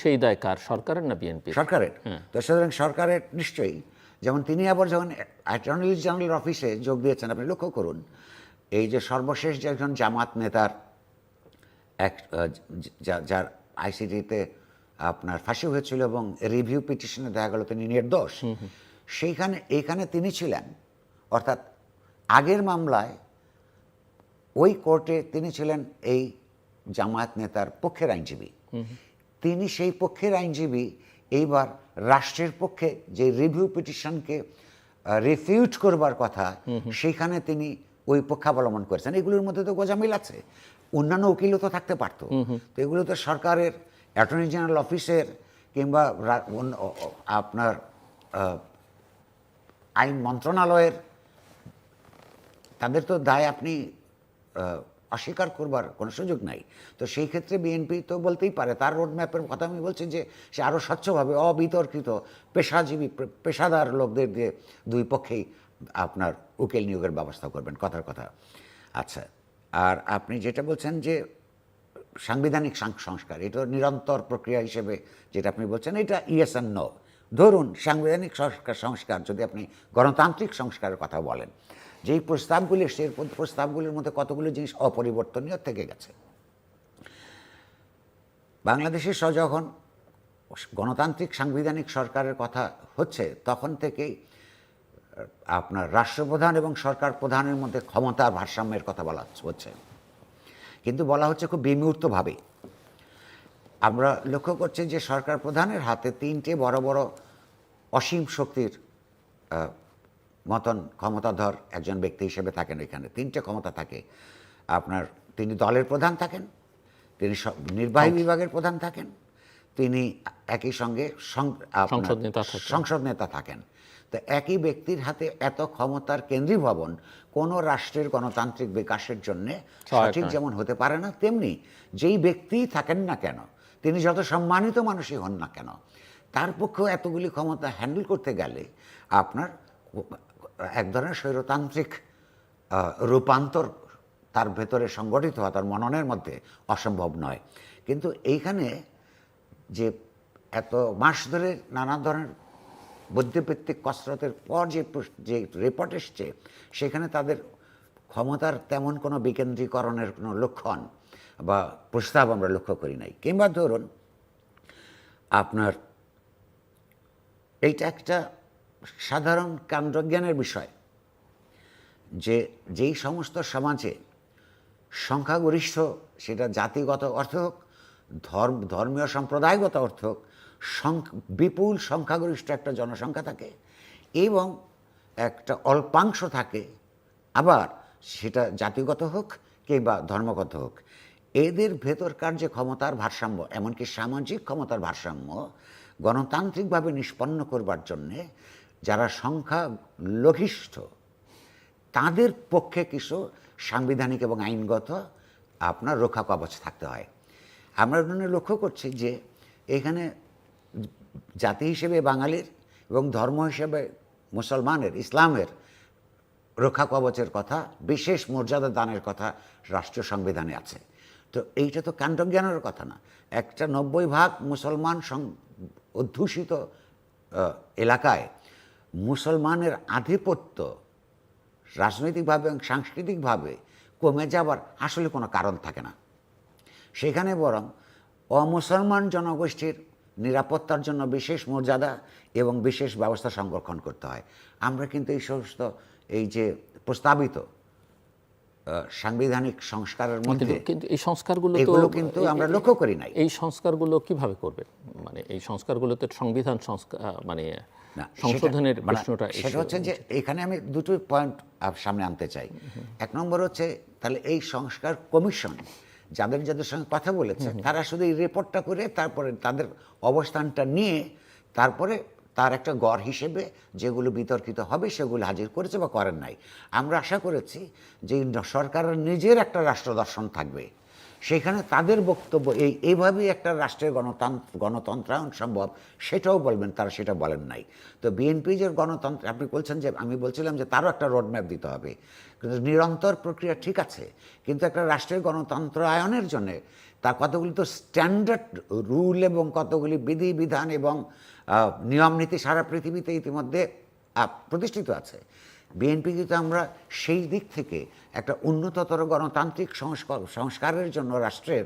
সেই দায় কার? সরকারের না বিএনপি সরকারের। তো সুতরাং সরকারের নিশ্চয়ই। যেমন তিনি আবার যখন অ্যাটর্নি জেনারেল অফিসে যোগ দিয়েছেন আপনি লক্ষ্য করুন এই যে সর্বশেষ যে একজন জামাত নেতার এক যার আইসিটিতে আপনার ফাঁসি হয়েছিল এবং রিভিউ পিটিশনে দেখা গেল তিনি নির্দোষ সেইখানে এইখানে তিনি ছিলেন। অর্থাৎ আগের মামলায় ওই কোর্টে তিনি ছিলেন এই জামায়াত নেতার পক্ষের আইনজীবী। তিনি সেই পক্ষের আইনজীবী এইবার রাষ্ট্রের পক্ষে যে রিভিউ পিটিশনকে রিফিউট করবার কথা সেইখানে তিনি ওই পক্ষাবলম্বন করেছেন। এগুলোর মধ্যে তো গোজামিল আছে। অন্যান্য উকিলও তো থাকতে পারতো। তো এগুলো তো সরকারের অ্যাটর্নি জেনারেল অফিসের কিংবা আপনার আইন মন্ত্রণালয়ের তাদের তো দায় আপনি অস্বীকার করবার কোনো সুযোগ নাই। তো সেই ক্ষেত্রে বিএনপি তো বলতেই পারে, তার রোডম্যাপের কথা আমি বলছি যে, সে আরও স্বচ্ছভাবে অবিতর্কিত পেশাজীবী পেশাদার লোকদের দিয়ে দুই পক্ষেই আপনার উকিল নিয়োগের ব্যবস্থা করবেন, কথার কথা। আচ্ছা আর আপনি যেটা বলছেন যে, সাংবিধানিক সংস্কার, এটা নিরন্তর প্রক্রিয়া হিসেবে যেটা আপনি বলছেন, এটা ইয়েস অ্যান্ড নো। ধরুন, সাংবিধানিক সংস্কার সংস্কার যদি আপনি গণতান্ত্রিক সংস্কারের কথা বলেন যেই প্রস্তাবগুলি মধ্যে- প্রস্তাবগুলির মধ্যে কতগুলো জিনিস অপরিবর্তনীয় থেকে গেছে। বাংলাদেশের যখন গণতান্ত্রিক সাংবিধানিক সরকারের কথা হচ্ছে, তখন থেকেই আপনার রাষ্ট্রপ্রধান এবং সরকার প্রধানের মধ্যে ক্ষমতা ভারসাম্যের কথা বলা হচ্ছে। কিন্তু বলা হচ্ছে খুব বিমূর্তভাবে। আমরা লক্ষ্য করছি যে সরকার প্রধানের হাতে তিনটে বড় বড় অসীম শক্তির মতন ক্ষমতাধর একজন ব্যক্তি হিসেবে থাকেন এখানে তিনটে ক্ষমতা থাকে। আপনার তিনি দলের প্রধান থাকেন তিনি নির্বাহী বিভাগের প্রধান থাকেন তিনি একই সঙ্গে সংসদ নেতা থাকেন। তো একই ব্যক্তির হাতে এত ক্ষমতার কেন্দ্রীভবন কোনো রাষ্ট্রের গণতান্ত্রিক বিকাশের জন্য সঠিক যেমন হতে পারে না তেমনি যেই ব্যক্তিই থাকেন না কেন তিনি যত সম্মানিত মানুষই হন না কেন তার পক্ষেও এতগুলি ক্ষমতা হ্যান্ডেল করতে গেলে আপনার এক ধরনের স্বৈরতান্ত্রিক রূপান্তর তার ভেতরে সংগঠিত হওয়া, তার মননের মধ্যে অসম্ভব নয়। কিন্তু এইখানে যে এত মাস ধরে নানা ধরনের বুদ্ধিভিত্তিক কসরতের পর যে যে রিপোর্ট এসছে, সেখানে তাদের ক্ষমতার তেমন কোনো বিকেন্দ্রীকরণের কোনো লক্ষণ বা প্রস্তাব আমরা লক্ষ্য করি নাই। কিংবা ধরুন, আপনার এইটা একটা সাধারণ কাণ্ডজ্ঞানের বিষয় যে যেই সমস্ত সমাজে সংখ্যাগরিষ্ঠ, সেটা জাতিগত অর্থ হোক, ধর্ম, ধর্মীয় সম্প্রদায়গত অর্থ হোক বিপুল সংখ্যাগরিষ্ঠ একটা জনসংখ্যা থাকে এবং একটা অল্পাংশ থাকে, আবার সেটা জাতিগত হোক কিংবা ধর্মগত হোক। এদের ভেতরকার যে ক্ষমতার ভারসাম্য, এমনকি সামাজিক ক্ষমতার ভারসাম্য গণতান্ত্রিকভাবে নিষ্পন্ন করবার জন্যে যারা সংখ্যা লঘিষ্ঠ, তাদের পক্ষে কিছু সাংবিধানিক এবং আইনগত আপনার রক্ষা কবচ থাকতে হয়। আমরা জন্য লক্ষ্য করছি যে এখানে জাতি হিসেবে বাঙালির এবং ধর্ম হিসেবে মুসলমানের, ইসলামের রক্ষা কবচের কথা, বিশেষ মর্যাদা দানের কথা রাষ্ট্রীয় সংবিধানে আছে। তো এইটা তো কাণ্ডজ্ঞানের কথা না। একটা নব্বই ভাগ মুসলমান অধ্যুষিত এলাকায় মুসলমানের আধিপত্য রাজনৈতিকভাবে এবং সাংস্কৃতিকভাবে কমে যাবার আসলে কোনো কারণ থাকে না। সেখানে বরং অমুসলমান জনগোষ্ঠীর নিরাপত্তার জন্য বিশেষ মর্যাদা এবং বিশেষ ব্যবস্থা সংরক্ষণ করতে হয়। আমরা কিন্তু এই সমস্ত এই যে প্রস্তাবিত সাংবিধানিক সংস্কারের মধ্যে কিন্তু এই সংস্কারগুলো তো এগুলো কিন্তু আমরা লক্ষ্য করি নাই। এই সংস্কারগুলো কীভাবে করবে? মানে এই সংস্কারগুলো তো সংবিধান সংস্কার মানে সংশোধনের মানে প্রশ্নটা সেটা হচ্ছে যে এখানে আমি দুটো পয়েন্ট সামনে আনতে চাই। এক নম্বর হচ্ছে তাহলে এই সংস্কার কমিশন যাদের যাদের সঙ্গে কথা বলেছে তারা শুধু এই রিপোর্টটা করে তারপরে তাদের অবস্থানটা নিয়ে তারপরে তার একটা গড় হিসেবে যেগুলো বিতর্কিত হবে সেগুলো হাজির করেছে বা করেন নাই। আমরা আশা করেছি যে সরকারের নিজের একটা রাষ্ট্র দর্শন থাকবে। সেখানে তাদের বক্তব্য এই, এইভাবেই একটা রাষ্ট্রের গণতন্ত্র, গণতন্ত্রায়ন সম্ভব, সেটাও বলবেন, তারা সেটা বলেন নাই। তো বিএনপি যে গণতন্ত্র, আপনি বলছেন যে, আমি বলছিলাম যে তারও একটা রোডম্যাপ দিতে হবে। কিন্তু নিরন্তর প্রক্রিয়া ঠিক আছে, কিন্তু একটা রাষ্ট্রের গণতন্ত্রায়নের জন্যে তার কতগুলি তো স্ট্যান্ডার্ড রুল এবং কতগুলি বিধি, বিধান এবং নিয়ম নীতি সারা পৃথিবীতে ইতিমধ্যে প্রতিষ্ঠিত আছে। বিএনপি কিন্তু আমরা সেই দিক থেকে একটা উন্নততর গণতান্ত্রিক সংস্কার, সংস্কারের জন্য রাষ্ট্রের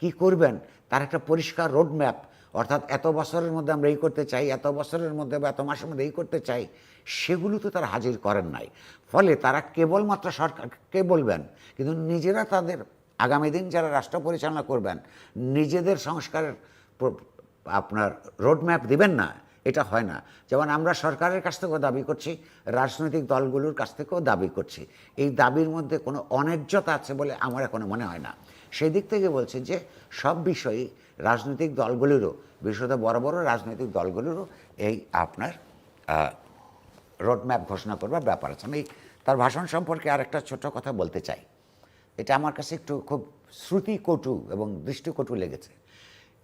কি করবেন, তার একটা পরিষ্কার রোডম্যাপ অর্থাৎ এত বছরের মধ্যে আমরা এই করতে চাই, এত বছরের মধ্যে বা এত মাসের মধ্যে এই করতে চাই, সেগুলো তো তারা হাজির করেন নাই। ফলে তারা কেবলমাত্র সরকারকে বলবেন? কিন্তু নিজেরা তাদের আগামী দিন যারা রাষ্ট্র পরিচালনা করবেন, নিজেদের সংস্কারের আপনার রোডম্যাপ দিবেন না, এটা হয় না। যেমন আমরা সরকারের কাছ থেকেও দাবি করছি, রাজনৈতিক দলগুলোর কাছ থেকেও দাবি করছি। এই দাবির মধ্যে কোনো অন্যায্যতা আছে বলে আমার এখনও মনে হয় না। সেই দিক থেকে বলছি যে সব বিষয়েই রাজনৈতিক দলগুলিরও, বিশেষত বড় বড় রাজনৈতিক দলগুলিরও এই আপনার রোডম্যাপ ঘোষণা করবার ব্যাপার আছে। আমি তার ভাষণ সম্পর্কে আর একটা ছোট কথা বলতে চাই। এটা আমার কাছে একটু খুব শ্রুতিকটু এবং দৃষ্টিকটু লেগেছে।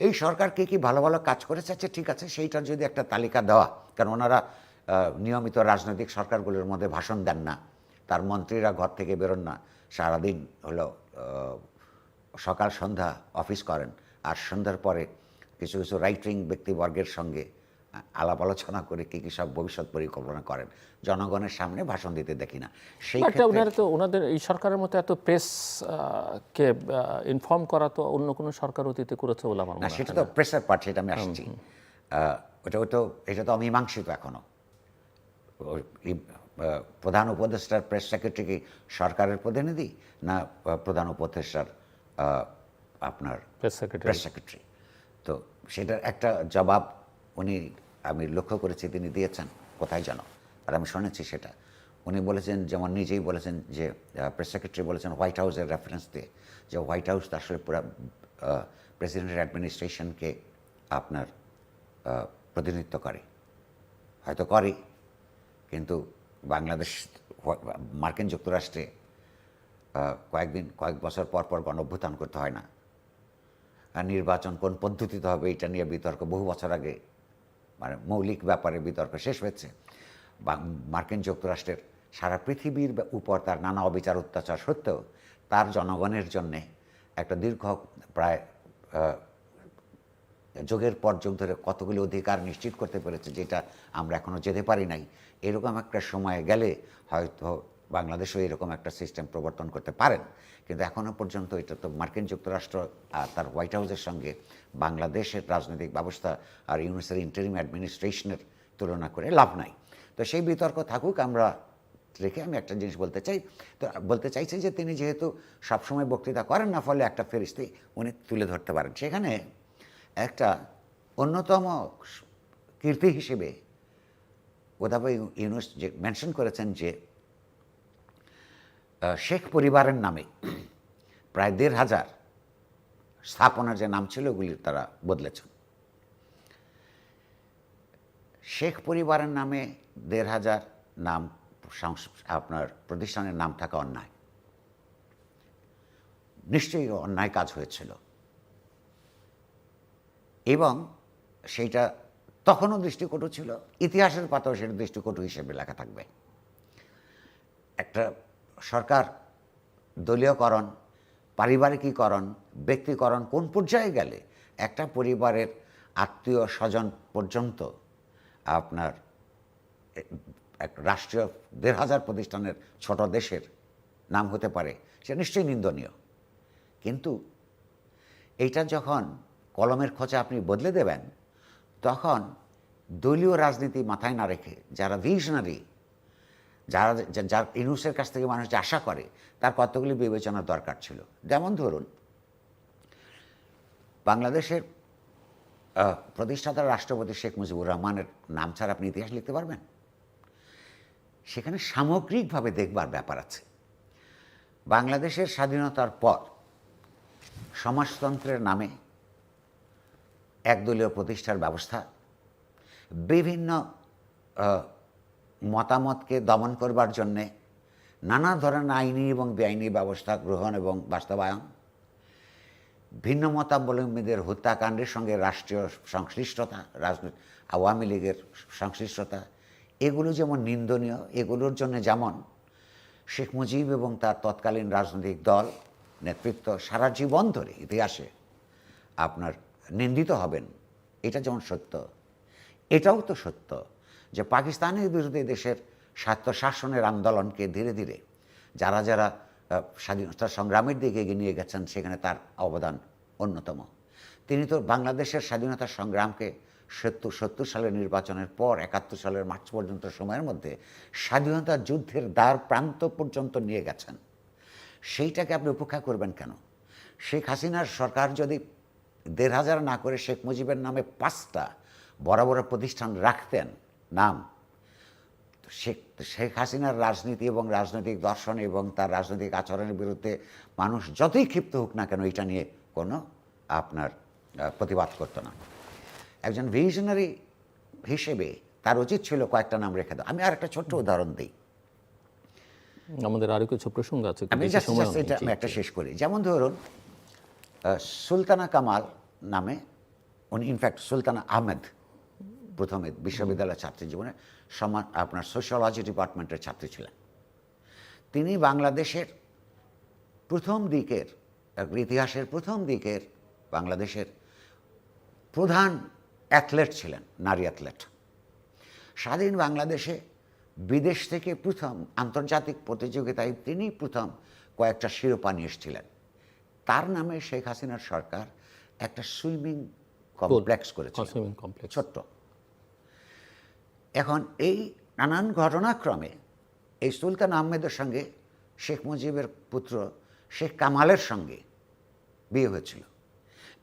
এই সরকার কে কি ভালো ভালো কাজ করেছে? আচ্ছা ঠিক আছে, সেইটার যদি একটা তালিকা দেওয়া, কারণ ওনারা নিয়মিত রাজনৈতিক সরকারগুলোর মধ্যে ভাষণ দেন না, তার মন্ত্রীরা ঘর থেকে বেরোন না, সারাদিন হলো সকাল সন্ধ্যা অফিস করেন, আর সন্ধ্যার পরে কিছু কিছু রাইটিং ব্যক্তিবর্গের সঙ্গে আলাপ আলোচনা করে কী কী সব ভবিষ্যৎ পরিকল্পনা করেন। জনগণের সামনে ভাষণ দিতে দেখি না। সেই ওনারা তো ওনাদের এই সরকারের মতো এত প্রেস কে ইনফর্ম করা তো অন্য কোনো সরকার অতীতে করেছে বলে আমার না সেটা তো প্রেসার পার্ট সেটা আমি আসছি। ওটা তো এটা তো অমীমাংসিত এখনও। ওই, প্রধান উপদেষ্টার প্রেস সেক্রেটারি কি সরকারের প্রতিনিধি? না প্রধান উপদেষ্টার আপনার প্রেস সেক্রেটারি প্রেস সেক্রেটারি তো সেটার একটা জবাব উনি আমি লক্ষ্য করেছি তিনি দিয়েছেন, কোথায় যেন। আর আমি শুনেছি সেটা। উনি বলেছেন, যেমন নিজেই বলেছেন যে প্রেস সেক্রেটারি বলেছেন হোয়াইট হাউসের রেফারেন্স দিয়ে, যে হোয়াইট হাউস আসলে পুরো প্রেসিডেন্টের অ্যাডমিনিস্ট্রেশনকে আপনার প্রতিনিধিত্ব করে। হয়তো করে কিন্তু বাংলাদেশ, মার্কিন যুক্তরাষ্ট্রে কয়েকদিন, কয়েক বছর পর পর গণ গণঅভ্যুত্থান করতে হয় না। আর নির্বাচন কোন পদ্ধতিতে হবে, এটা নিয়ে বিতর্ক বহু বছর আগে মানে মৌলিক ব্যাপারে বিতর্ক শেষ হয়েছে। বা মার্কিন যুক্তরাষ্ট্রের সারা পৃথিবীর উপর তার নানা অবিচার, অত্যাচার সত্ত্বেও তার জনগণের জন্যে একটা দীর্ঘ প্রায় যুগের পর যুগ ধরে কতগুলি অধিকার নিশ্চিত করতে পেরেছে যেটা আমরা এখনও যেতে পারি নাই। এরকম একটা সময় গেলে হয়তো বাংলাদেশও এরকম একটা সিস্টেম প্রবর্তন করতে পারেন। কিন্তু এখনও পর্যন্ত এটা তো মার্কিন যুক্তরাষ্ট্র আর তার হোয়াইট হাউসের সঙ্গে বাংলাদেশের রাজনৈতিক ব্যবস্থা আর ইউনিসের ইন্টারিম অ্যাডমিনিস্ট্রেশনের তুলনা করে লাভ নাই। তো সেই বিতর্ক থাকুক, আমরা রেখে আমি একটা জিনিস বলতে চাই। তো বলতে চাইছি যে তিনি যেহেতু সবসময় বক্তৃতা করেন না, ফলে একটা ফেরিস্তি উনি তুলে ধরতে পারেন। সেখানে একটা অন্যতম কীর্তি হিসেবে ওদাবা ইউনুস যে মেনশন করেছেন যে শেখ পরিবারের নামে প্রায় দেড় হাজার স্থাপনার যে নাম ছিল, ওগুলি তারা বদলেছেন। শেখ পরিবারের নামে দেড় হাজার নাম আপনার প্রতিষ্ঠানের নাম থাকা অন্যায়। নিশ্চয়ই অন্যায় কাজ হয়েছিল। এবং সেইটা তখনও দৃষ্টিকটু ছিল, ইতিহাসের পাতাও সেটা দৃষ্টিকটু হিসেবে লেখা থাকবে। একটা সরকার, দলীয়করণ, পারিবারিকীকরণ, ব্যক্তিকরণ, কোন পর্যায়ে গেলে একটা পরিবারের আত্মীয় স্বজন পর্যন্ত আপনার এক রাষ্ট্রীয় দেড় হাজার প্রতিষ্ঠানের ছোট দেশের নাম হতে পারে সেটা নিশ্চয়ই নিন্দনীয়। কিন্তু এইটা যখন কলমের খোঁচা আপনি বদলে দেবেন, তখন দলীয় রাজনীতি মাথায় না রেখে যারা ভিশনারি যারা যার ইনুসের কাছ থেকে মানুষ আশা করে, তার কতগুলি বিবেচনার দরকার ছিল। যেমন ধরুন, বাংলাদেশের প্রতিষ্ঠাতা রাষ্ট্রপতি শেখ মুজিবুর রহমানের নাম ছাড়া আপনি ইতিহাস লিখতে পারবেন? সেখানে সামগ্রিকভাবে দেখবার ব্যাপার আছে। বাংলাদেশের স্বাধীনতার পর সমাজতন্ত্রের নামে একদলীয় প্রতিষ্ঠার ব্যবস্থা, বিভিন্ন মতামতকে দমন করবার জন্যে নানা ধরনের আইনি এবং বেআইনি ব্যবস্থা গ্রহণ এবং বাস্তবায়ন, ভিন্ন মতাবলম্বীদের হত্যাকাণ্ডের সঙ্গে রাষ্ট্রীয় সংশ্লিষ্টতা রাজনীতি আওয়ামী লীগের সংশ্লিষ্টতা, এগুলো যেমন নিন্দনীয়, এগুলোর জন্য যেমন শেখ মুজিব এবং তার তৎকালীন রাজনৈতিক দল নেতৃত্ব সারা জীবন ধরে ইতিহাসে আপনার নিন্দিত হবেন, এটা যেমন সত্য, এটাও তো সত্য। যে পাকিস্তানের বিরুদ্ধে দেশের স্বার্থ শাসনের আন্দোলনকে ধীরে ধীরে যারা যারা স্বাধীনতা সংগ্রামের দিকে এগিয়ে নিয়ে গেছেন, সেখানে তার অবদান অন্যতম। তিনি তো বাংলাদেশের স্বাধীনতা সংগ্রামকে সত্তর সত্তর সালের নির্বাচনের পর, একাত্তর সালের মার্চ পর্যন্ত সময়ের মধ্যে স্বাধীনতা যুদ্ধের দ্বার প্রান্ত পর্যন্ত নিয়ে গেছেন। সেইটাকে আপনি উপেক্ষা করবেন কেন? শেখ হাসিনার সরকার যদি দেড় হাজার না করে শেখ মুজিবের নামে পাঁচটা বড় বড় প্রতিষ্ঠান রাখতেন নাম। শেখ শেখ হাসিনার রাজনীতি এবং রাজনৈতিক দর্শন এবং তার রাজনৈতিক আচরণের বিরুদ্ধে মানুষ যতই ক্ষিপ্ত হোক না কেন এটা নিয়ে কোনো আপনার প্রতিবাদ করতো না। একজন ভিশনারি হিসেবে তার উচিত ছিল কয়েকটা নাম রেখে দাও আমি আর একটা ছোট্ট উদাহরণ দিই। আমাদের আরও কিছু প্রসঙ্গ আছে আমি। এটা আমি একটা শেষ করি। যেমন ধরুন সুলতানা কামাল নামে উনি ইনফ্যাক্ট সুলতানা আহমেদ প্রথমে বিশ্ববিদ্যালয়ের ছাত্রী জীবনে সমান আপনার সোশ্যালজি ডিপার্টমেন্টের ছাত্রী ছিলেন। তিনি বাংলাদেশের প্রথম দিকের ইতিহাসের প্রথম দিকের বাংলাদেশের প্রধান অ্যাথলেট ছিলেন নারী অ্যাথলেট স্বাধীন বাংলাদেশে বিদেশ থেকে প্রথম আন্তর্জাতিক প্রতিযোগিতায় তিনি প্রথম কয়েকটা শিরোপা নিয়ে এসেছিলেন। তার নামে শেখ হাসিনার সরকার একটা সুইমিং কমপ্লেক্স করেছে ছোট্ট। এখন এই নানান ঘটনাক্রমে এই সুলতান আহমেদের সঙ্গে শেখ মুজিবের পুত্র শেখ কামালের সঙ্গে বিয়ে হয়েছিল।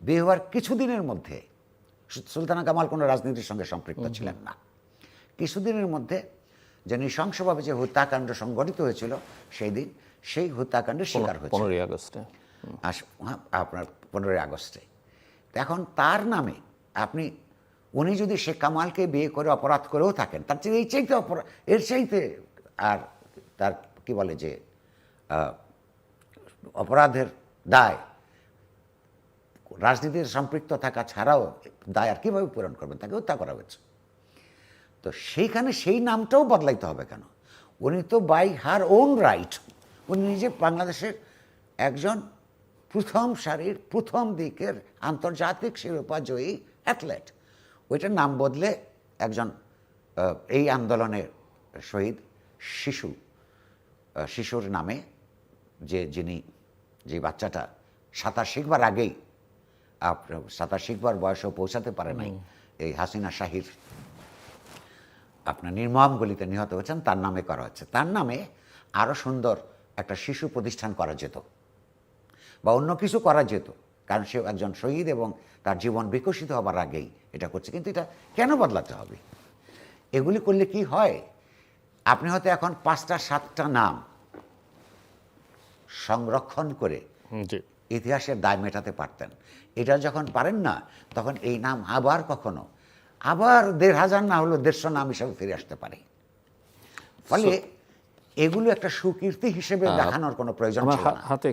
বিয়ে হওয়ার কিছুদিনের মধ্যে সুলতানা কামাল কোনো রাজনীতির সঙ্গে সম্পৃক্ত ছিলেন না। কিছুদিনের মধ্যে যে নৃশংসভাবে যে হত্যাকাণ্ড সংগঠিত হয়েছিল সেই দিন সেই হত্যাকাণ্ডের শিকার হয়েছিল। পনেরোই আগস্টে। হ্যাঁ, আপনার পনেরোই আগস্টে। এখন তার নামে আপনি উনি যদি শেখ কামালকে বিয়ে করে অপরাধ করেও থাকেন, তার চেয়ে এই চাইতে অপরাধ এর চাইতে আর তার কি বলে যে অপরাধের দায়, রাজনীতির সম্পৃক্ত থাকা ছাড়াও দায় আর কীভাবে পূরণ করবেন? তাকে হত্যা করা হয়েছে। তো সেইখানে সেই নামটাও বদলাইতে হবে কেন? উনি তো বাই হার ওন রাইট উনি নিজে বাংলাদেশের একজন প্রথম সারির, প্রথম দিকের আন্তর্জাতিক শিরোপা জয়ী অ্যাথলেট ওইটার নাম বদলে একজন এই আন্দোলনের শহীদ শিশু শিশুর নামে যে যিনি যে বাচ্চাটা সাঁতার শিখবার আগেই আপনার সাঁতার শিখবার বয়সেও পৌঁছাতে পারে নাই এই হাসিনা শাহির আপনার নির্মম গলিতে নিহত হয়েছেন তার নামে করা হচ্ছে তার নামে আরও সুন্দর একটা শিশু প্রতিষ্ঠান করা যেত বা অন্য কিছু করা যেত। কারণ সে একজন শহীদ এবং তার জীবন বিকশিত হবার আগেই এটা করছে। কিন্তু এটা কেন বদলাতে হবে? এগুলি করলে কি হয়? আপনি হয়তো এখন পাঁচটা সাতটা নাম সংরক্ষণ করে ইতিহাসের দায় মেটাতে পারতেন। এটা যখন পারেন না তখন এই নাম আবার কখনো আবার দেড় হাজার না হলেও দেড়শো নাম হিসাবে ফিরে আসতে পারে। ফলে এগুলো একটা সুকীর্তি হিসেবে দেখানোর কোনো প্রয়োজন আমার ছিল না। হাতে